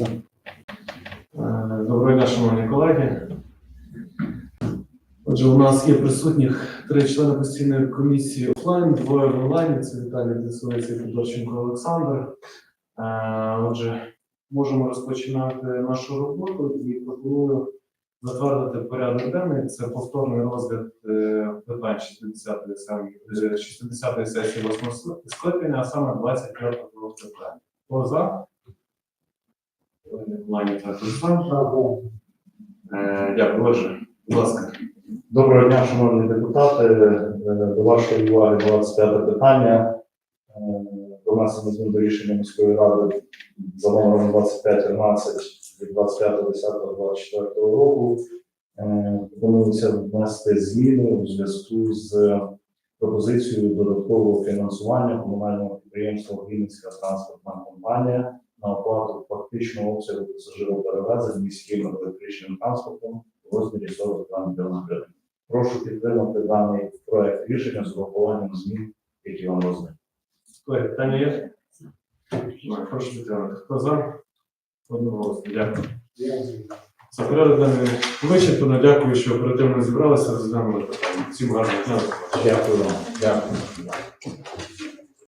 Е, Доброго дня, шановні колеги. Отже, у нас є присутніх три члени постійної комісії офлайн, двоє в онлайні. Це Віталій Десовець і Федорченко Олександр. Е, Отже, можемо розпочинати нашу роботу і пропоную затвердити порядок денний. Це повторний розгляд е, питань 60-ї сам- е, 60-ї сесії 8 скликання, а саме 25-го питання. Хто за? Також за. Е, Дякую, Отже, будь ласка. Доброго дня, шановні депутати. Е, До вашої уваги 25 питання. Е, Про внесення змін до рішення міської ради за номером 2513 від 25.10.24 року. Е, Пропонується внести зміни у зв'язку з пропозицією додаткового фінансування комунального підприємства Вінницька транспортна компанія фактичного обсягу пасажироперевезень міським електричним транспортом у розмірі 42 мільйона гривень. Прошу підтримати даний проект рішення з урахуванням змін, які вам роздані. Колеги, питання є? Прошу підтримати. Хто за? Одноголосно. Дякую. За порядок денний вичерпано. Дякую, що оперативно зібралися, розглянули питання. Всім гарного дня. Дякую вам. Дякую.